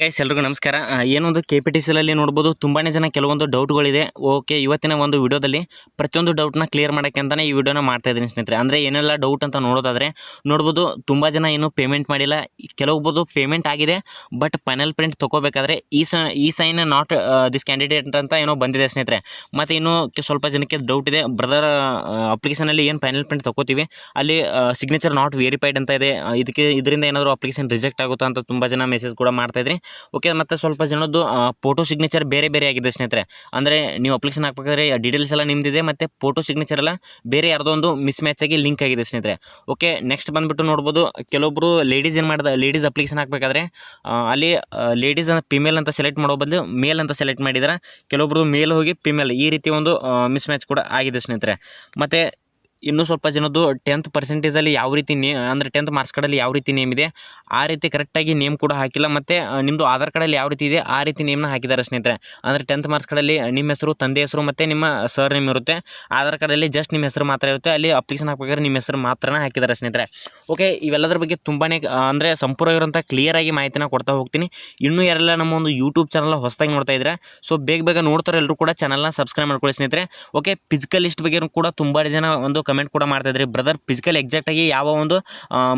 Guys ಎಲ್ರಿಗೂ ನಮಸ್ಕಾರ. ಏನೊಂದು ಕೆ ಪಿ ಟಿ ಸಿಲಲ್ಲಿ ನೋಡ್ಬೋದು ತುಂಬಾ ಜನ ಕೆಲವೊಂದು ಡೌಟ್ಗಳಿದೆ ಓಕೆ ಇವತ್ತಿನ ಒಂದು ವಿಡಿಯೋದಲ್ಲಿ ಪ್ರತಿಯೊಂದು ಡೌಟ್ನ ಕ್ಲಿಯರ್ ಮಾಡೋಕ್ಕೆ ಅಂತಲೇ ಈ ವಿಡಿಯೋನ ಮಾಡ್ತಾ ಇದ್ದೀನಿ ಸ್ನೇಹಿತರೆ. ಅಂದರೆ ಏನೆಲ್ಲ ಡೌಟ್ ಅಂತ ನೋಡೋದಾದರೆ, ನೋಡ್ಬೋದು ತುಂಬ ಜನ ಏನು ಪೇಮೆಂಟ್ ಮಾಡಿಲ್ಲ. ಕೆಲವೊಬ್ಬದು ಪೇಮೆಂಟ್ ಆಗಿದೆ ಬಟ್ ಫೈನಲ್ ಪ್ರಿಂಟ್ ತೊಗೋಬೇಕಾದ್ರೆ ಈ ಈ ಸೈನ್ ನಾಟ್ ದಿಸ್ ಕ್ಯಾಂಡಿಡೇಟ್ ಅಂತ ಏನೋ ಬಂದಿದೆ ಸ್ನೇಹಿತರೆ. ಮತ್ತು ಇನ್ನೂ ಸ್ವಲ್ಪ ಜನಕ್ಕೆ ಡೌಟ್ ಇದೆ. ಬ್ರದರ್ ಅಪ್ಲಿಕೇಶನಲ್ಲಿ ಏನು ಫೈನಲ್ ಪ್ರಿಂಟ್ ತೊಗೋತೀವಿ? ಅಲ್ಲಿ ಸಿಗ್ನೇಚರ್ ನಾಟ್ ವೆರಿಫೈಡ್ ಅಂತ ಇದೆ. ಇದಕ್ಕೆ, ಇದರಿಂದ ಏನಾದರೂ ಅಪ್ಲಿಕೇಶನ್ ರಿಜೆಕ್ಟ್ ಆಗುತ್ತಾ ಅಂತ ತುಂಬ ಜನ ಮೆಸೇಜ್ ಕೂಡ ಮಾಡ್ತಾ ಇದ್ರಿ. ಓಕೆ ಮತ್ತು ಸ್ವಲ್ಪ ಜನದ್ದು ಫೋಟೋ ಸಿಗ್ನೇಚರ್ ಬೇರೆ ಬೇರೆ ಆಗಿದೆ ಸ್ನೇಹಿತರೆ. ಅಂದರೆ ನೀವು ಅಪ್ಲಿಕೇಶನ್ ಹಾಕ್ಬೇಕಾದ್ರೆ ಡೀಟೇಲ್ಸ್ ಎಲ್ಲ ನಿಮ್ಮದಿದೆ ಮತ್ತು ಫೋಟೋ ಸಿಗ್ನೇಚರ್ ಎಲ್ಲ ಬೇರೆ ಯಾರ್ದೋ ಒಂದು ಮಿಸ್ ಮ್ಯಾಚ್ ಆಗಿ ಲಿಂಕ್ ಆಗಿದೆ ಸ್ನೇಹಿತರೆ. ಓಕೆ ನೆಕ್ಸ್ಟ್ ಬಂದುಬಿಟ್ಟು ನೋಡ್ಬೋದು ಕೆಲವೊಬ್ಬರು ಲೇಡೀಸ್ ಏನು ಮಾಡಿದ ಲೇಡೀಸ್ ಅಪ್ಲಿಕೇಶನ್ ಹಾಕಬೇಕಾದ್ರೆ ಅಲ್ಲಿ ಲೇಡೀಸ್ ಫಿಮೇಲ್ ಅಂತ ಸೆಲೆಕ್ಟ್ ಮಾಡೋ ಬದಲು ಮೇಲ್ ಅಂತ ಸೆಲೆಕ್ಟ್ ಮಾಡಿದ್ರೆ. ಕೆಲವೊಬ್ಬರು ಮೇಲ್ ಹೋಗಿ ಫಿಮೇಲ್ ಈ ರೀತಿ ಒಂದು ಮಿಸ್ ಮ್ಯಾಚ್ ಕೂಡ ಆಗಿದೆ ಸ್ನೇಹಿತರೆ. ಮತ್ತು ಇನ್ನೂ ಸ್ವಲ್ಪ ಜನದ್ದು ಟೆಂತ್ ಪರ್ಸೆಂಟೇಜಲ್ಲಿ ಯಾವ ರೀತಿ ನೇ, ಅಂದರೆ ಟೆಂತ್ ಮಾರ್ಕ್ಸ್ ಕಾರ್ಡಲ್ಲಿ ಯಾವ ರೀತಿ ನೇಮ್ ಇದೆ, ಆ ರೀತಿ ಕರೆಕ್ಟಾಗಿ ನೇಮ್ ಕೂಡ ಹಾಕಿಲ್ಲ, ಮತ್ತು ನಿಮ್ಮದು ಆಧಾರ್ ಕಾರ್ಡಲ್ಲಿ ಯಾವ ರೀತಿ ಇದೆ, ಆ ರೀತಿ ನೇಮ್ನ ಹಾಕಿದ್ದಾರೆ ಸ್ನೇಹಿತರೆ. ಅಂದರೆ ಟೆಂತ್ ಮಾರ್ಕ್ಸ್ ಕಾರ್ಡಲ್ಲಿ ನಿಮ್ಮ ಹೆಸರು, ತಂದೆ ಹೆಸರು, ಮತ್ತು ನಿಮ್ಮ ಸರ್ ನೇಮ್ ಇರುತ್ತೆ. ಆಧಾರ್ ಕಾರ್ಡಲ್ಲಿ ಜಸ್ಟ್ ನಿಮ್ಮ ಹೆಸರು ಮಾತ್ರ ಇರುತ್ತೆ, ಅಲ್ಲಿ ಅಪ್ಲಿಕೇಶನ್ ಹಾಕಬೇಕಾದ್ರೆ ನಿಮ್ಮ ಹೆಸರು ಮಾತ್ರನೇ ಹಾಕಿದ್ದಾರೆ ಸ್ನೇಹಿತರೆ. ಓಕೆ ಇವೆಲ್ಲದರ ಬಗ್ಗೆ ತುಂಬಾ ಅಂದರೆ ಸಂಪೂರ್ಣವಾಗಿರೋಂಥ ಕ್ಲಿಯರಾಗಿ ಮಾಹಿತಿನ ಕೊಡ್ತಾ ಹೋಗ್ತೀನಿ. ಇನ್ನೂ ಯಾರೆಲ್ಲ ನಮ್ಮ ಒಂದು ಯೂಟ್ಯೂಬ್ ಚಾನಲ್ ಹೊಸದಾಗಿ ನೋಡ್ತಾ ಇದ್ದರೆ ಸೊ ಬೇಗ ಬೇಗ ನೋಡ್ತಾರೆ ಎಲ್ಲರೂ ಕೂಡ ಚಾನಲ್ನ ಸಬ್ಸ್ಕ್ರೈಬ್ ಮಾಡ್ಕೊಳ್ಳಿ ಸ್ನೇಹಿತರೆ. ಓಕೆ ಫಿಸಿಕಲ್ ಲಿಸ್ಟ್ ಬಗ್ಗೆ ಕೂಡ ತುಂಬ ಜನ ಒಂದು ಕಮೆಂಟ್ ಕೂಡ ಮಾಡ್ತಾ ಇದ್ರಿ. ಬ್ರದರ್ ಫಿಸಿಕಲ್ ಎಕ್ಸಾಕ್ಟಾಗಿ ಯಾವ ಒಂದು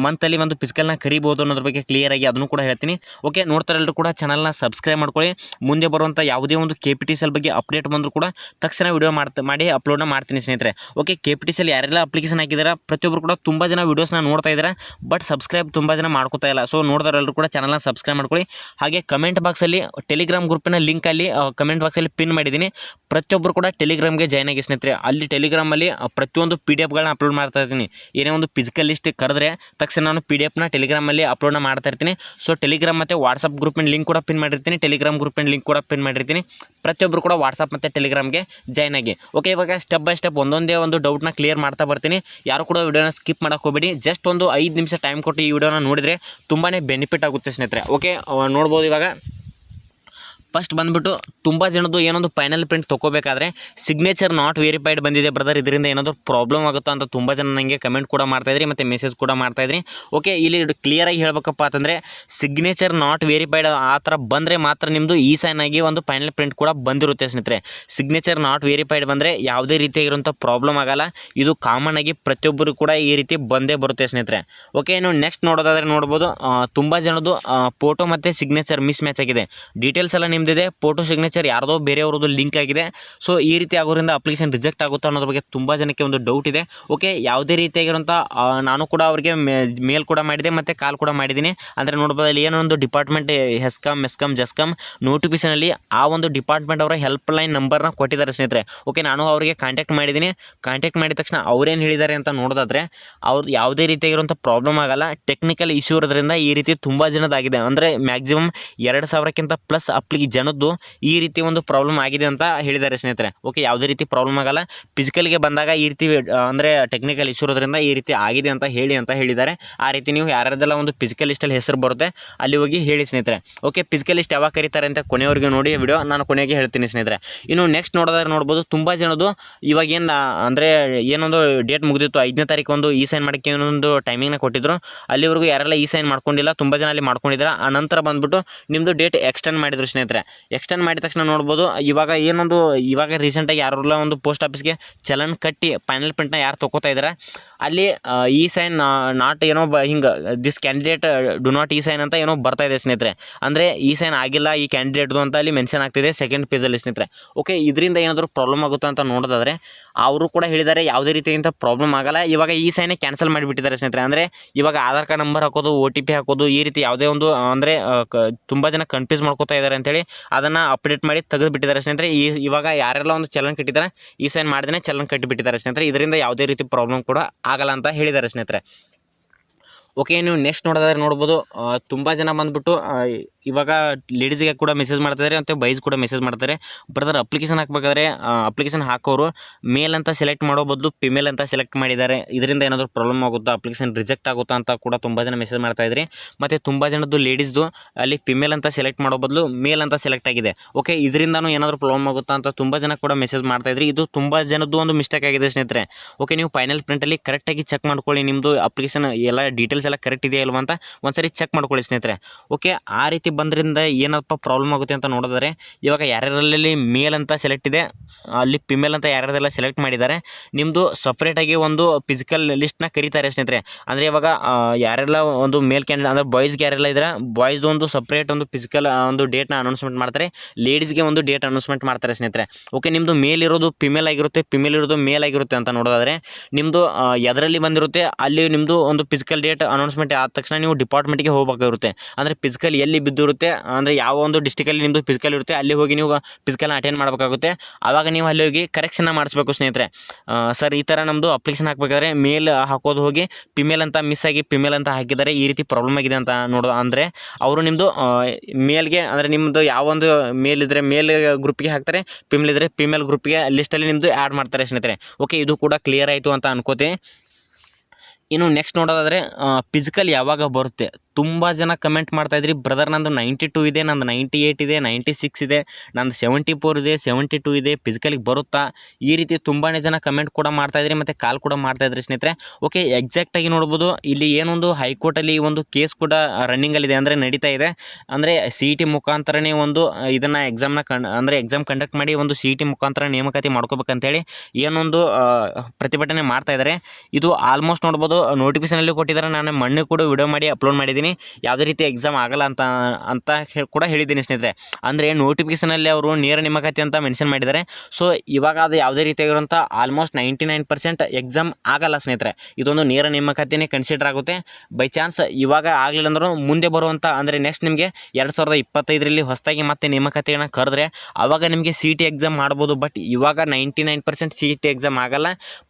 ಮಂತಲ್ಲಿ ಒಂದು ಫಿಸಿಕಲ್ನ ಕರಿಬೋದು ಅನ್ನೋದ್ರ ಬಗ್ಗೆ ಕ್ಲಿಯರಾಗಿ ಅದನ್ನು ಕೂಡ ಹೇಳ್ತೀನಿ. ಓಕೆ ನೋಡ್ತಾರೆ ಎಲ್ಲರೂ ಕೂಡ ಚಾನಲ್ನ ಸಬ್ಸ್ಕ್ರೈಬ್ ಮಾಡ್ಕೊಳ್ಳಿ. ಮುಂದೆ ಬರುವಂಥ ಯಾವುದೇ ಒಂದು ಕೆ ಪಿ ಟಿ ಬಗ್ಗೆ ಅಪ್ಡೇಟ್ ಬಂದರೂ ಕೂಡ ತಕ್ಷಣ ವಿಡಿಯೋ ಮಾಡ್ತಾ, ಮಾಡಿ ಅಪ್ಲೋಡ್ನ ಮಾಡ್ತೀನಿ ಸ್ನೇಹಿತರೆ. ಓಕೆ ಕೆ ಪಿ ಟಿ ಯಾರೆಲ್ಲ ಅಪ್ಲಿಕೇಶನ್ ಹಾಕಿದಾರೆ ಪ್ರತಿಯೊಬ್ಬರು ಕೂಡ ತುಂಬ ಜನ ವೀಡಿಯೋಸ್ನ ನೋಡ್ತಾ ಇದ್ದಾರೆ ಬಟ್ ಸಬ್ಸ್ಕ್ರೈಬ್ ತುಂಬ ಜನ ಮಾಡ್ಕೋತಾ ಇಲ್ಲ. ಸೊ ನೋಡಿದವರೆಲ್ಲರೂ ಕೂಡ ಚಾನಲ್ನ ಸಬ್ಸ್ಕ್ರೈಬ್ ಮಾಡ್ಕೊಳ್ಳಿ. ಹಾಗೆ ಕಮೆಂಟ್ ಬಾಕ್ಸಲ್ಲಿ ಟೆಲಿಗ್ರಾಮ್ ಗ್ರೂಪಿನ ಲಿಂಕಲ್ಲಿ ಕಮೆಂಟ್ ಬಾಕ್ಸಲ್ಲಿ ಪಿನ್ ಮಾಡಿದ್ದೀನಿ. ಪ್ರತಿಯೊಬ್ಬರು ಕೂಡ ಟೆಲಿಗ್ರಾಮ್ಗೆ ಜಾಯ್ನ್ ಆಗಿ ಸ್ನೇಹಿತರೆ. ಅಲ್ಲಿ ಟೆಲಿಗ್ರಾಮಲ್ಲಿ ಪ್ರತಿಯೊಂದು ಪಿ ಎಫ್ಗಳನ್ನ ಅಪ್ಲೋಡ್ ಮಾಡ್ತಾ ಇರ್ತೀನಿ ಏನೇ ಒಂದು ಫಿಸಿಕಲ್ ಲಿಸ್ಟ್ ಕರೆದ್ರೆ ತಕ್ಷಣ ನಾನು ಪಿ ಡಿ ಎಫ್ನ ಟೆಲಿಗ್ರಾಮಲ್ಲಿ ಅಪ್ಲೋಡ್ನ ಮಾಡ್ತಾ ಇರ್ತೀನಿ. ಸೊ ಟೆಲಿಗ್ರಾಮ್ ಮತ್ತು ವಾಟ್ಸಪ್ ಗ್ರೂಪಿನ ಲಿಂಕ್ ಕೂಡ ಪಿನ್ ಮಾಡಿರ್ತೀನಿ. ಟೆಲಿಗ್ರಾಮ್ ಗ್ರೂಪಿನ ಲಿಂಕ್ ಕೂಡ ಪಿನ್ ಮಾಡಿರ್ತೀನಿ. ಪ್ರತಿಯೊಬ್ಬರು ಕೂಡ ವಾಟ್ಸಪ್ ಮತ್ತು ಟೆಲಿಗ್ರಾಮ್ಗೆ ಜಾಯ್ನ್ ಆಗಿ. ಓಕೆ ಇವಾಗ ಸ್ಟೆಪ್ ಬೈ ಸ್ಟೆಪ್ ಒಂದೊಂದೇ ಒಂದು ಡೌಟ್ನ ಕ್ಲಿಯರ್ ಮಾಡ್ತಾ ಬರ್ತೀನಿ. ಯಾರು ಕೂಡ ವಿಡಿಯೋನ ಸ್ಕಿಪ್ ಮಾಡೋಕೆ ಹೋಗಬೇಡಿ. ಜಸ್ಟ್ ಒಂದು ಐದು ನಿಮಿಷ ಟೈಮ್ ಕೊಟ್ಟು ಈ ವಿಡಿಯೋನ ನೋಡಿದರೆ ತುಂಬಾ ಬೆನಿಫಿಟ್ ಆಗುತ್ತೆ ಸ್ನೇಹಿತರೆ. ಓಕೆ ನೋಡ್ಬೋದು ಇವಾಗ. ಫಸ್ಟ್ ಬಂದ್ಬಿಟ್ಟು ತುಂಬ ಜನದ್ದು ಏನೊಂದು ಫೈನಲ್ ಪ್ರಿಂಟ್ ತೊಗೋಬೇಕಾದ್ರೆ ಸಿಗ್ನೇಚರ್ ನಾಟ್ ವೆರಿಫೈಡ್ ಬಂದಿದೆ ಬ್ರದರ್ ಇದರಿಂದ ಏನಾದರೂ ಪ್ರಾಬ್ಲಮ್ ಆಗುತ್ತೋ ಅಂತ ತುಂಬ ಜನ ನನಗೆ ಕಮೆಂಟ್ ಕೂಡ ಮಾಡ್ತಾಯಿದ್ರಿ ಮತ್ತು ಮೆಸೇಜ್ ಕೂಡ ಮಾಡ್ತಾಯಿದ್ರಿ ಓಕೆ ಇಲ್ಲಿ ಕ್ಲಿಯರಾಗಿ ಹೇಳಬೇಕಪ್ಪ ಅಂತಂದರೆ ಸಿಗ್ನೇಚರ್ ನಾಟ್ ವೆರಿಫೈಡ್ ಆ ಥರ ಬಂದರೆ ಮಾತ್ರ ನಿಮ್ಮದು ಈ ಸೈನ್ ಆಗಿ ಒಂದು ಫೈನಲ್ ಪ್ರಿಂಟ್ ಕೂಡ ಬಂದಿರುತ್ತೆ ಸ್ನೇಹಿತರೆ. ಸಿಗ್ನೇಚರ್ ನಾಟ್ ವೆರಿಫೈಡ್ ಬಂದರೆ ಯಾವುದೇ ರೀತಿಯಾಗಿರುವಂಥ ಪ್ರಾಬ್ಲಮ್ ಆಗಲ್ಲ. ಇದು ಕಾಮನ್ ಆಗಿ ಪ್ರತಿಯೊಬ್ಬರು ಕೂಡ ಈ ರೀತಿ ಬಂದೇ ಬರುತ್ತೆ ಸ್ನೇಹಿತರೆ. ಓಕೆ ಇನ್ನು ನೆಕ್ಸ್ಟ್ ನೋಡೋದಾದ್ರೆ ನೋಡ್ಬೋದು ತುಂಬ ಜನದ್ದು ಫೋಟೋ ಮತ್ತು ಸಿಗ್ನೇಚರ್ ಮಿಸ್ ಮ್ಯಾಚ್ ಆಗಿದೆ. ಡೀಟೇಲ್ಸ್ ಎಲ್ಲ ನಿಮ್ಮದಿದೆ ಫೋಟೋ ಸಿಗ್ನೇಚರ್ ಯಾರ್ದೋ ಬೇರೆಯವ್ರದ್ದು ಲಿಂಕ್ ಆಗಿದೆ. ಸೊ ಈ ರೀತಿ ಆಗೋದ್ರಿಂದ ಅಪ್ಲಿಕೇಶನ್ ರಿಜೆಕ್ಟ್ ಆಗುತ್ತೆ ಅನ್ನೋದ್ರ ಬಗ್ಗೆ ತುಂಬ ಜನಕ್ಕೆ ಒಂದು ಡೌಟ್ ಇದೆ. ಓಕೆ ಯಾವುದೇ ರೀತಿಯಾಗಿರುವಂಥ ನಾನು ಕೂಡ ಅವರಿಗೆ ಮೇಲ್ ಕೂಡ ಮಾಡಿದೆ ಮತ್ತು ಕಾಲ್ ಕೂಡ ಮಾಡಿದ್ದೀನಿ. ಅಂದರೆ ನೋಡ್ಬೋದು ಅಲ್ಲಿ ಏನೋ ಒಂದು ಡಿಪಾರ್ಟ್ಮೆಂಟ್ ಹೆಸ್ಕಮ್ ಎಸ್ಕಮ್ ಜಸ್ಕಮ್ ನೋಟಿಫಿಕೇಷನಲ್ಲಿ ಆ ಒಂದು ಡಿಪಾರ್ಟ್ಮೆಂಟ್ ಅವರ ಹೆಲ್ಪ್ ಲೈನ್ ನಂಬರ್ನ ಕೊಟ್ಟಿದ್ದಾರೆ ಸ್ನೇಹಿತರೆ. ಓಕೆ ನಾನು ಅವರಿಗೆ ಕಾಂಟ್ಯಾಕ್ಟ್ ಮಾಡಿದ್ದೀನಿ. ಕಾಂಟ್ಯಾಕ್ಟ್ ಮಾಡಿದ ತಕ್ಷಣ ಅವ್ರೇನು ಹೇಳಿದ್ದಾರೆ ಅಂತ ನೋಡೋದಾದ್ರೆ, ಅವ್ರು ಯಾವುದೇ ರೀತಿಯಾಗಿರುವಂಥ ಪ್ರಾಬ್ಲಮ್ ಆಗಲ್ಲ. ಟೆಕ್ನಿಕಲ್ ಇಶ್ಯೂ ಇರೋದ್ರಿಂದ ಈ ರೀತಿ ತುಂಬ ಜನದಾಗಿದೆ. ಅಂದರೆ ಮ್ಯಾಕ್ಸಿಮಮ್ ಎರಡು ಸಾವಿರಕ್ಕಿಂತ ಪ್ಲಸ್ ಅಪ್ಲಿ ಜನದ್ದು ಈ ರೀತಿ ಒಂದು ಪ್ರಾಬ್ಲಮ್ ಆಗಿದೆ ಅಂತ ಹೇಳಿದ್ದಾರೆ ಸ್ನೇಹಿತರೆ. ಓಕೆ ಯಾವುದೇ ರೀತಿ ಪ್ರಾಬ್ಲಮ್ ಆಗಲ್ಲ. ಫಿಸಿಕಲ್ಗೆ ಬಂದಾಗ ಈ ರೀತಿ ಅಂದರೆ ಟೆಕ್ನಿಕಲ್ ಇಶ್ಯೂ ಇರೋದ್ರಿಂದ ಈ ರೀತಿ ಆಗಿದೆ ಅಂತ ಹೇಳಿ ಅಂತ ಹೇಳಿದ್ದಾರೆ. ಆ ರೀತಿ ನೀವು ಯಾರ್ಯಾರದೆಲ್ಲ ಒಂದು ಫಿಸಿಕಲ್ ಲಿಸ್ಟಲ್ಲಿ ಹೆಸರು ಬರುತ್ತೆ, ಅಲ್ಲಿ ಹೋಗಿ ಹೇಳಿ ಸ್ನೇಹಿತರೆ. ಓಕೆ ಫಿಸಿಕಲ್ ಲಿಸ್ಟ್ ಯಾವಾಗ ಕರೀತಾರೆ ಅಂತ ಕೊನೆಯವರೆಗೆ ನೋಡಿ ವಿಡಿಯೋ ನಾನು ಕೊನೆಗೆ ಹೇಳ್ತೀನಿ ಸ್ನೇಹಿತರೆ. ಇನ್ನು ನೆಕ್ಸ್ಟ್ ನೋಡೋದಾದ್ರೆ ನೋಡ್ಬೋದು, ತುಂಬ ಜನದ್ದು ಇವಾಗ ಏನು ಅಂದರೆ ಏನೊಂದು ಡೇಟ್ ಮುಗಿದಿತ್ತು, ಐದನೇ ತಾರೀಕು ಒಂದು ಈ ಸೈನ್ ಮಾಡೋಕ್ಕೆ ಏನೊಂದು ಟೈಮಿಂಗ್ನ ಕೊಟ್ಟಿದ್ರು. ಅಲ್ಲಿವರೆಗೂ ಯಾರೆಲ್ಲ ಈ ಸೈನ್ ಮಾಡ್ಕೊಂಡಿಲ್ಲ, ತುಂಬ ಜನ ಅಲ್ಲಿ ಮಾಡ್ಕೊಂಡಿದ್ದಾರೆ. ಆ ನಂತರ ಬಂದ್ಬಿಟ್ಟು ನಿಮ್ಮದು ಡೇಟ್ ಎಕ್ಸ್ಟೆಂಡ್ ಮಾಡಿದ್ರು ಸ್ನೇಹಿತರೆ. ಎಕ್ಸ್ಟೆಂಡ್ ಮಾಡಿದ ತಕ್ಷಣ ನೋಡ್ಬೋದು. ಇವಾಗ ಏನೊಂದು, ಇವಾಗ ರೀಸೆಂಟಾಗಿ ಯಾರೆಲ್ಲ ಒಂದು ಪೋಸ್ಟ್ ಆಫೀಸ್ಗೆ ಚಲನ್ ಕಟ್ಟಿ ಫೈನಲ್ ಪ್ರಿಂಟ್ನ ಯಾರು ತೊಗೋತಾ ಇದ್ದಾರೆ ಅಲ್ಲಿ ಈ ಸೈನ್ ನಾಟ್ ಏನೋ ಬ, ಹಿಂಗೆ ದಿಸ್ ಕ್ಯಾಂಡಿಡೇಟ್ ಡು ನಾಟ್ ಈ ಸೈನ್ ಅಂತ ಏನೋ ಬರ್ತಾ ಇದೆ ಸ್ನೇಹಿತರೆ. ಅಂದರೆ ಈ ಸೈನ್ ಆಗಿಲ್ಲ, ಈ ಕ್ಯಾಂಡಿಡೇಟ್ದು ಅಂತ ಅಲ್ಲಿ ಮೆನ್ಷನ್ ಆಗ್ತಿದೆ ಸೆಕೆಂಡ್ ಪೇಜಲ್ಲಿ ಸ್ನೇಹಿತರೆ. ಓಕೆ ಇದರಿಂದ ಏನಾದರೂ ಪ್ರಾಬ್ಲಮ್ ಆಗುತ್ತೆ ಅಂತ ನೋಡೋದಾದರೆ, ಅವರು ಕೂಡ ಹೇಳಿದ್ದಾರೆ ಯಾವುದೇ ರೀತಿಯಿಂದ ಪ್ರಾಬ್ಲಮ್ ಆಗಲ್ಲ. ಇವಾಗ ಈ ಸೈನೇ ಕ್ಯಾನ್ಸಲ್ ಮಾಡಿಬಿಟ್ಟಿದ್ದಾರೆ ಸ್ನೇಹಿತರೆ. ಅಂದರೆ ಇವಾಗ ಆಧಾರ್ ಕಾರ್ಡ್ ನಂಬರ್ ಹಾಕೋದು ಒ ಟಿ ಪಿ ಹಾಕೋದು, ಈ ರೀತಿ ಯಾವುದೇ ಒಂದು ಅಂದರೆ ತುಂಬ ಜನ ಕನ್ಫ್ಯೂಸ್ ಮಾಡ್ಕೋತಾ ಇದ್ದಾರೆ ಅಂತೇಳಿ ಅದನ್ನು ಅಪ್ಡೇಟ್ ಮಾಡಿ ತೆಗೆದು ಬಿಟ್ಟಿದ್ದಾರೆ ಸ್ನೇಹಿತರೆ. ಈ ಇವಾಗ ಯಾರೆಲ್ಲ ಒಂದು ಚಲನ್ ಕಟ್ಟಿದ್ದಾರೆ ಈ ಸೈನ್ ಮಾಡಿದ್ರೆ ಚಲನ್ ಕಟ್ಟಿಬಿಟ್ಟಿದ್ದಾರೆ ಸ್ನೇಹಿತರೆ. ಇದರಿಂದ ಯಾವುದೇ ರೀತಿ ಪ್ರಾಬ್ಲಮ್ ಕೂಡ ಆಗಲ್ಲ ಅಂತ ಹೇಳಿದ್ದಾರೆ ಸ್ನೇಹಿತರೆ. ಓಕೆ ನೀವು ನೆಕ್ಸ್ಟ್ ನೋಡೋದಾದ್ರೆ ನೋಡ್ಬೋದು. ತುಂಬ ಜನ ಬಂದ್ಬಿಟ್ಟು ಇವಾಗ ಲೇಡೀಸಿಗೆ ಕೂಡ ಮೆಸೇಜ್ ಮಾಡ್ತಿದ್ದಾರೆ ಮತ್ತು ಬೈಸ್ ಕೂಡ ಮೆಸೇಜ್ ಮಾಡ್ತಾರೆ ಬ್ರದರ್ ಅಪ್ಲಿಕೇಶನ್ ಹಾಕಬೇಕಾದ್ರೆ ಅಪ್ಲಿಕೇಶನ್ ಹಾಕೋರು ಮೇಲ್ ಅಂತ ಸೆಲೆಕ್ಟ್ ಮಾಡೋ ಬದಲು ಫಿಮೇಲ್ ಅಂತ ಸೆಲೆಕ್ಟ್ ಮಾಡಿದ್ದಾರೆ. ಇದರಿಂದ ಏನಾದರೂ ಪ್ರಾಬ್ಲಮ್ ಆಗುತ್ತಾ ಅಪ್ಲಿಕೇಶನ್ ರಿಜೆಕ್ಟ್ ಆಗುತ್ತಾ ಅಂತ ಕೂಡ ತುಂಬ ಜನ ಮೆಸೇಜ್ ಮಾಡ್ತಾ ಇದ್ರಿ. ಮತ್ತು ತುಂಬ ಜನದ್ದು ಲೇಡೀಸ್ದು ಅಲ್ಲಿ ಫಿಮೇಲ್ ಅಂತ ಸೆಲೆಕ್ಟ್ ಮಾಡೋ ಬದಲು ಮೇಲ್ ಅಂತ ಸೆಲೆಕ್ಟ್ ಆಗಿದೆ. ಓಕೆ ಇದರಿಂದನೂ ಏನಾದರೂ ಪ್ರಾಬ್ಲಮ್ ಆಗುತ್ತಾ ಅಂತ ತುಂಬ ಜನ ಕೂಡ ಮೆಸೇಜ್ ಮಾಡ್ತಾ ಇದ್ರಿ. ಇದು ತುಂಬ ಜನದ್ದು ಒಂದು ಮಿಸ್ಟೇಕ್ ಆಗಿದೆ ಸ್ನೇಹಿತರೆ. ಓಕೆ ನೀವು ಫೈನಲ್ ಪ್ರಿಂಟಲ್ಲಿ ಕರೆಕ್ಟಾಗಿ ಚೆಕ್ ಮಾಡ್ಕೊಳ್ಳಿ ನಿಮ್ಮದು ಅಪ್ಲಿಕೇಶನ್ ಎಲ್ಲ ಡೀಟೇಲ್ಸ್ ಡೀಟೇಲ್ಸ್ ಎಲ್ಲ ಕರೆಕ್ಟ್ ಇದೆಯಾ ಇಲ್ವಾ ಅಂತ ಒಂದ್ಸರಿ ಚೆಕ್ ಮಾಡ್ಕೊಳ್ಳಿ ಸ್ನೇಹಿತರೆ. ಓಕೆ ಆ ರೀತಿ ಬಂದ್ರಿಂದ ಏನಪ್ಪ ಪ್ರಾಬ್ಲಮ್ ಆಗುತ್ತೆ ಅಂತ ನೋಡಿದ್ರೆ ಇವಾಗ ಯಾರ್ಯಾರಲ್ಲಿ ಮೇಲ್ ಅಂತ ಸೆಲೆಕ್ಟ್ ಇದೆ, ಅಲ್ಲಿ ಫಿಮೇಲ್ ಅಂತ ಯಾರ್ಯಾರೆಲ್ಲ ಸೆಲೆಕ್ಟ್ ಮಾಡಿದ್ದಾರೆ ನಿಮ್ಮದು ಸಪ್ರೇಟಾಗಿ ಒಂದು ಫಿಸಿಕಲ್ ಲಿಸ್ಟ್ನ ಕರೀತಾರೆ ಸ್ನೇಹಿತರೆ. ಅಂದರೆ ಇವಾಗ ಯಾರೆಲ್ಲ ಒಂದು ಮೇಲ್ ಕ್ಯಾಂಡಿಡೇಟ್ ಅಂದರೆ ಬಾಯ್ಸ್ಗೆ ಯಾರೆಲ್ಲ ಇದ್ದಾರೆ ಬಾಯ್ಸ್ ಒಂದು ಸಪ್ರೇಟ್ ಒಂದು ಫಿಸಿಕಲ್ ಒಂದು ಡೇಟ್ನ ಅನೌನ್ಸ್ಮೆಂಟ್ ಮಾಡ್ತಾರೆ ಲೇಡೀಸ್ಗೆ ಒಂದು ಡೇಟ್ ಅನೌನ್ಸ್ಮೆಂಟ್ ಮಾಡ್ತಾರೆ ಸ್ನೇಹಿತರೆ. ಓಕೆ ನಿಮ್ಮದು ಮೇಲ್ ಇರೋದು ಫಿಮೇಲ್ ಆಗಿರುತ್ತೆ ಫಿಮೇಲ್ ಇರೋದು ಮೇಲ್ ಆಗಿರುತ್ತೆ ಅಂತ ನೋಡೋದಾದರೆ ನಿಮ್ಮದು ಎದರಲ್ಲಿ ಬಂದಿರುತ್ತೆ, ಅಲ್ಲಿ ನಿಮ್ಮದು ಒಂದು ಫಿಸಿಕಲ್ ಡೇಟ್ ಅನೌನ್ಸ್ಮೆಂಟ್ ಆದ ತಕ್ಷಣ ನೀವು ಡಿಪಾರ್ಟ್ಮೆಂಟ್ಗೆ ಹೋಗಬೇಕಾಗಿರುತ್ತೆ. ಅಂದರೆ ಫಿಸಿಕಲ್ ಎಲ್ಲಿ ಬಿದ್ದಿರುತ್ತೆ, ಅಂದರೆ ಯಾವ ಒಂದು ಡಿಸ್ಟಿಕಲ್ಲಿ ನಿಮ್ಮದು ಫಿಸಿಕಲ್ ಇರುತ್ತೆ, ಅಲ್ಲಿ ಹೋಗಿ ನೀವು ಫಿಸಿಕಲ್ನ ಅಟೆಂಡ್ ಮಾಡಬೇಕಾಗುತ್ತೆ. ಆವಾಗ ನೀವು ಅಲ್ಲಿ ಹೋಗಿ ಕರೆಕ್ಷನ್ನ ಮಾಡಿಸ್ಬೇಕು ಸ್ನೇಹಿತರೆ. ಸರ್ ಈ ಥರ ನಮ್ಮದು ಅಪ್ಲಿಕೇಶನ್ ಹಾಕಬೇಕಾದ್ರೆ ಮೇಲ್ ಹಾಕೋದು ಹೋಗಿ ಫಿಮೇಲ್ ಅಂತ ಮಿಸ್ ಆಗಿ ಫಿಮೇಲ್ ಅಂತ ಹಾಕಿದ್ದಾರೆ, ಈ ರೀತಿ ಪ್ರಾಬ್ಲಮ್ ಆಗಿದೆ ಅಂತ ನೋಡೋ, ಅಂದರೆ ಅವರು ನಿಮ್ಮದು ಮೇಲ್ಗೆ ಅಂದರೆ ನಿಮ್ಮದು ಯಾವ ಒಂದು ಮೇಲ್ ಇದ್ದರೆ ಮೇಲ್ ಗ್ರೂಪ್ಗೆ ಹಾಕ್ತಾರೆ ಫಿಮೇಲ್ ಇದ್ದರೆ ಫಿಮೇಲ್ ಗ್ರೂಪ್ಗೆ ಲಿಸ್ಟಲ್ಲಿ ನಿಮ್ಮದು ಆ್ಯಡ್ ಮಾಡ್ತಾರೆ ಸ್ನೇಹಿತರೆ. ಓಕೆ ಇದು ಕೂಡ ಕ್ಲಿಯರ್ ಆಯಿತು ಅಂತ ಅನ್ಕೋತೀನಿ ಇನ್ನು ನೆಕ್ಸ್ಟ್ ನೋಡೋದಾದರೆ ಫಿಸಿಕಲ್ ಯಾವಾಗ ಬರುತ್ತೆ? ತುಂಬ ಜನ ಕಮೆಂಟ್ ಮಾಡ್ತಾಯಿದ್ರಿ ಬ್ರದರ್ ನಂದು ನೈಂಟಿ ಟೂ ಇದೆ, ನಂದು ನೈಂಟಿ ಏಯ್ಟ್ ಇದೆ ನೈಂಟಿ ಸಿಕ್ಸ್ ಇದೆ, ನಂದು ಸೆವೆಂಟಿ ಫೋರ್ ಇದೆ ಸೆವೆಂಟಿ ಟೂ ಇದೆ ಫಿಸಿಕಲಿಗೆ ಬರುತ್ತಾ? ಈ ರೀತಿ ತುಂಬಾ ಜನ ಕಮೆಂಟ್ ಕೂಡ ಮಾಡ್ತಾಯಿದ್ರಿ ಮತ್ತು ಕಾಲ್ ಕೂಡ ಮಾಡ್ತಾಯಿದ್ರಿ ಸ್ನೇಹಿತರೆ. ಓಕೆ ಎಕ್ಸಾಕ್ಟಾಗಿ ನೋಡ್ಬೋದು, ಇಲ್ಲಿ ಏನೊಂದು ಹೈಕೋರ್ಟಲ್ಲಿ ಒಂದು ಕೇಸ್ ಕೂಡ ರನ್ನಿಂಗಲ್ಲಿದೆ ಅಂದರೆ ನಡೀತಾ ಇದೆ. ಅಂದರೆ ಸಿ ಇ ಟಿ ಮುಖಾಂತರನೇ ಒಂದು ಇದನ್ನು ಎಕ್ಸಾಮ್ನ ಕಣ್ ಅಂದರೆ ಎಕ್ಸಾಮ್ ಕಂಡಕ್ಟ್ ಮಾಡಿ ಒಂದು ಸಿ ಇ ಟಿ ಮುಖಾಂತರ ನೇಮಕಾತಿ ಮಾಡ್ಕೋಬೇಕಂತೇಳಿ ಏನೊಂದು ಪ್ರತಿಭಟನೆ ಮಾಡ್ತಾ ಇದ್ದಾರೆ ಇದು ಆಲ್ಮೋಸ್ಟ್ ನೋಡ್ಬೋದು ನೋಟಿಫಿಕೇಶನಲ್ಲಿ ಕೊಟ್ಟಿದ್ದಾರೆ. ನಾನು ಮಣ್ಣು ಕೂಡ ವಿಡಿಯೋ ಮಾಡಿ ಅಪ್ಲೋಡ್ ಮಾಡಿದ್ದೀನಿ. ಯಾವುದೇ ರೀತಿ ಎಕ್ಸಾಮ್ ಆಗಲ್ಲ ಅಂತ ಅಂತ ಕೂಡ ಹೇಳಿದ್ದೀನಿ ಸ್ನೇಹಿತರೆ. ಅಂದರೆ ನೋಟಿಫಿಕೇಶನಲ್ಲಿ ಅವರು ನೇರ ನೇಮಕಾತಿ ಅಂತ ಮೆನ್ಷನ್ ಮಾಡಿದ್ದಾರೆ. ಸೊ ಇವಾಗ ಅದು ಯಾವುದೇ ರೀತಿಯಾಗಿರುವಂಥ almost ninety nine percent exam ಆಗಲ್ಲ ಸ್ನೇಹಿತರೆ. ಇದೊಂದು ನೇರ ನೇಮಕಾತಿನೇ ಕನ್ಸಿಡರ್ ಆಗುತ್ತೆ. ಬೈ ಚಾನ್ಸ್ ಇವಾಗ ಆಗಲಿಲ್ಲ ಅಂದ್ರೂ ಮುಂದೆ ಬರುವಂಥ, ಅಂದರೆ ನೆಕ್ಸ್ಟ್ ನಿಮಗೆ ಎರಡು ಸಾವಿರದ ಇಪ್ಪತ್ತೈದರಲ್ಲಿ ಹೊಸದಾಗಿ ಮತ್ತೆ ನೇಮಕಾತಿಯನ್ನು ಕರೆದ್ರೆ ಆವಾಗ ನಿಮಗೆ ಸಿ ಟಿ ಎಕ್ಸಾಮ್ ಮಾಡ್ಬೋದು. ಬಟ್ ಇವಾಗ ninety nine percent C T exam ಆಗಲ್ಲ.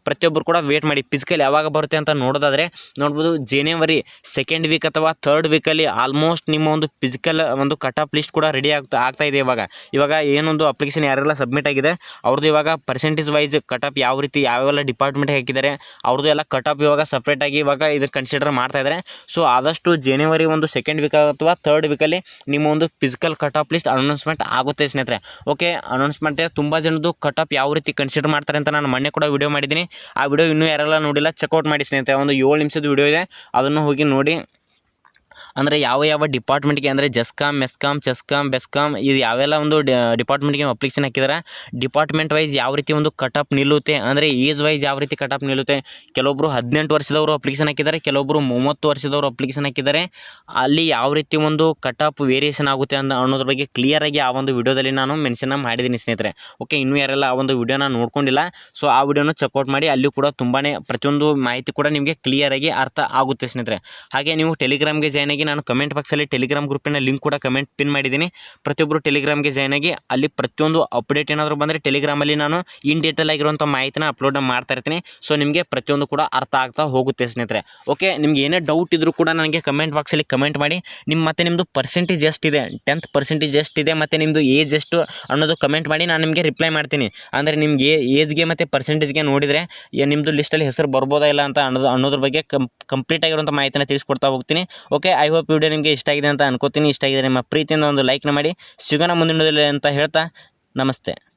ಪ್ರತಿಯೊಬ್ಬರು ಕೂಡ ವೇಟ್ ಮಾಡಿ ಫಿಸಿಕಲ್ ಯಾವಾಗ ಬರುತ್ತೆ ಅಂತ ನೋಡೋದಾದರೆ ನೋಡ್ಬೋದು ಜನವರಿ ಸೆಕೆಂಡ್ ವೀಕ್ ಅಥವಾ ಥರ್ಡ್ ವೀಕಲ್ಲಿ ಆಲ್ಮೋಸ್ಟ್ ನಿಮ್ಮ ಒಂದು ಫಿಸಿಕಲ್ ಒಂದು ಕಟ್ ಆಫ್ ಲಿಸ್ಟ್ ಕೂಡ ರೆಡಿ ಆಗ್ತಾ ಆಗ್ತಾ ಇದೆ ಇವಾಗ. ಇವಾಗ ಏನೊಂದು ಅಪ್ಲಿಕೇಶನ್ ಯಾರೆಲ್ಲ ಸಬ್ಮಿಟ್ ಆಗಿದೆ ಅವ್ರದ್ದು ಇವಾಗ ಪರ್ಸೆಂಟೇಜ್ ವೈಸ್ ಕಟ್ ಆಫ್ ಯಾವ ರೀತಿ, ಯಾವೆಲ್ಲ ಡಿಪಾರ್ಟ್ಮೆಂಟ್ ಹಾಕಿದ್ದಾರೆ ಅವ್ರದ್ದು ಎಲ್ಲ ಕಟ್ ಆಫ್ ಇವಾಗ ಸಪ್ರೇಟಾಗಿ ಇವಾಗ ಇದು ಕನ್ಸಿಡರ್ ಮಾಡ್ತಾ ಇದ್ದಾರೆ ಸೊ ಆದಷ್ಟು ಜನವರಿ ಒಂದು ಸೆಕೆಂಡ್ ವೀಕ್ ಅಥವಾ ಥರ್ಡ್ ವೀಕಲ್ಲಿ ನಿಮ್ಮ ಒಂದು physical cut off list announcement ಆಗುತ್ತೆ ಸ್ನೇಹಿತರೆ. ಓಕೆ ಅನೌನ್ಸ್ಮೆಂಟ್ ತುಂಬ ಜನದ್ದು ಕಟ್ ಆಫ್ ಯಾವ ರೀತಿ ಕನ್ಸಿಡರ್ ಮಾಡ್ತಾರೆ ಅಂತ ನಾನು ಮೊನ್ನೆ ಕೂಡ ವಿಡಿಯೋ ಮಾಡಿದ್ದೀನಿ. ಆ ವಿಡಿಯೋ ಇನ್ನೂ ಯಾರೆಲ್ಲ ನೋಡಿಲ್ಲ ಚೆಕ್ಔಟ್ ಮಾಡಿ ಸ್ನೇಹಿತರೆ. ಒಂದು ಏಳು ನಿಮಿಷದ ವಿಡಿಯೋ ಇದೆ. ಅದನ್ನು ಹೋಗಿ ನೋಡಿ. ಅಂದರೆ ಯಾವ ಯಾವ ಡಿಪಾರ್ಟ್ಮೆಂಟ್ಗೆ ಅಂದರೆ ಜಸ್ಕಾಮ್ ಮೆಸ್ಕಾಮ್ ಚೆಸ್ಕಾಮ್ ಬೆಸ್ಕಾಮ್ ಇದು ಯಾವೆಲ್ಲ ಒಂದು ಡಿಪಾರ್ಟ್ಮೆಂಟ್ಗೆ ಅಪ್ಲಿಕೇಶನ್ ಹಾಕಿದ್ದಾರೆ ಡಿಪಾರ್ಟ್ಮೆಂಟ್ ವೈಸ್ ಯಾವ ರೀತಿ ಒಂದು ಕಟ್ ಆಫ್ ನಿಲ್ಲುತ್ತೆ, ಅಂದರೆ ಏಜ್ ವೈಸ್ ಯಾವ ರೀತಿ ಕಟ್ ಆಫ್ ನಿಲ್ಲುತ್ತೆ ಕೆಲವೊಬ್ಬರು ಹದಿನೆಂಟು ವರ್ಷದವರು ಅಪ್ಲಿಕೇಶನ್ ಹಾಕಿದ್ದಾರೆ ಕೆಲವೊಬ್ಬರು ಮೂವತ್ತು ವರ್ಷದವರು ಅಪ್ಲಿಕೇಶನ್ ಹಾಕಿದ್ದಾರೆ ಅಲ್ಲಿ ಯಾವ ರೀತಿ ಒಂದು ಕಟ್ ಆಫ್ ವೇರಿಯೇಷನ್ ಆಗುತ್ತೆ ಅಂತ ಅನ್ನೋದ್ರ ಬಗ್ಗೆ ಕ್ಲಿಯರಾಗಿ ಆ ಒಂದು ವಿಡಿಯೋದಲ್ಲಿ ನಾನು ಮೆನ್ಷನ್ ಮಾಡಿದ್ದೀನಿ ಸ್ನೇಹಿತರೆ. ಓಕೆ ಇನ್ನೂ ಯಾರೆಲ್ಲ ಆ ಒಂದು ವಿಡಿಯೋನ ನೋಡ್ಕೊಂಡಿಲ್ಲ ಸೊ ಆ ವಿಡಿಯೋನ ಚೆಕ್ಔಟ್ ಮಾಡಿ ಅಲ್ಲಿ ಕೂಡ ತುಂಬಾ ಪ್ರತಿಯೊಂದು ಮಾಹಿತಿ ಕೂಡ ನಿಮಗೆ ಕ್ಲಿಯರಾಗಿ ಅರ್ಥ ಆಗುತ್ತೆ ಸ್ನೇಹಿತರೆ. ಹಾಗೆ ನೀವು ಟೆಲಿಗ್ರಾಮ್ಗೆ ಜಾಯ್ನ್ ಆಗಿ ನಾನು ಕಮೆಂಟ್ ಬಾಕ್ಸಲ್ಲಿ ಟೆಲಿಗ್ರಾಮ್ ಗ್ರೂಪಿನ ಲಿಂಕ್ ಕೂಡ ಕಮೆಂಟ್ ಪಿನ್ ಮಾಡಿದ್ದೀನಿ. ಪ್ರತಿಯೊಬ್ಬರು ಟೆಲಿಗ್ರಾಮ್ಗೆ ಜಾಯ್ನ್ ಆಗಿ ಅಲ್ಲಿ ಪ್ರತಿಯೊಂದು ಅಪ್ಡೇಟ್ ಏನಾದರೂ ಬಂದರೆ ಟೆಲಿಗ್ರಾಮಲ್ಲಿ ನಾನು ಇನ್ ಡೀಟೇಲ್ ಆಗಿರುವಂಥ ಮಾಹಿತಿನ ಅಪ್ಲೋಡ್ ಮಾಡ್ತಾ ಇರ್ತೀನಿ. ಸೊ ನಿಮಗೆ ಪ್ರತಿಯೊಂದು ಕೂಡ ಅರ್ಥ ಆಗ್ತಾ ಹೋಗುತ್ತೆ ಸ್ನೇಹಿತರೆ. ಓಕೆ ನಿಮ್ಗೆ ಏನೇ ಡೌಟ್ ಇದ್ದರೂ ಕೂಡ ನನಗೆ ಕಮೆಂಟ್ ಬಾಕ್ಸಲ್ಲಿ ಕಮೆಂಟ್ ಮಾಡಿ. ನಿಮ್ಮ ಮತ್ತೆ ನಿಮ್ಮದು ಪರ್ಸೆಂಟೇಜ್ ಎಷ್ಟಿದೆ ಟೆಂತ್ ಪರ್ಸೆಂಟೇಜ್ ಎಷ್ಟಿದೆ ಮತ್ತು ನಿಮ್ಮದು ಏಜ್ ಎಷ್ಟು ಅನ್ನೋದು ಕಮೆಂಟ್ ಮಾಡಿ ನಾನು ನಿಮಗೆ ರಿಪ್ಲೈ ಮಾಡ್ತೀನಿ. ಅಂದರೆ ನಿಮಗೆ ಏಜ್ಗೆ ಮತ್ತು ಪರ್ಸೆಂಟೇಜ್ಗೆ ನೋಡಿದರೆ ನಿಮ್ಮದು ಲಿಸ್ಟಲ್ಲಿ ಹೆಸರು ಬರ್ಬೋದಾ ಇಲ್ಲ ಅಂತ ಅನ್ನೋದು ಅನ್ನೋದ್ರ ಬಗ್ಗೆ ಕಂಪ್ಲೀಟ್ ಆಗಿರುವಂಥ ಮಾಹಿತಿನ ತಿಳಿಸ್ಕೊಡ್ತಾ ಹೋಗ್ತೀನಿ. ಓಕೆ ಐ ಹೋಪ್ ವಿಡಿಯೋ ನಿಮಗೆ ಇಷ್ಟ ಆಗಿದೆ ಅಂತ ಅನ್ಕೋತೀನಿ. ಇಷ್ಟ ಆಗಿದೆ ನಿಮ್ಮ ಪ್ರೀತಿಯಿಂದ ಒಂದು ಲೈಕ್ನ ಮಾಡಿ. ಸಿಗೋಣ ಮುಂದಿನ ವಿಡಿಯೋದಲ್ಲಿ ಅಂತ ಹೇಳ್ತಾ ನಮಸ್ತೆ.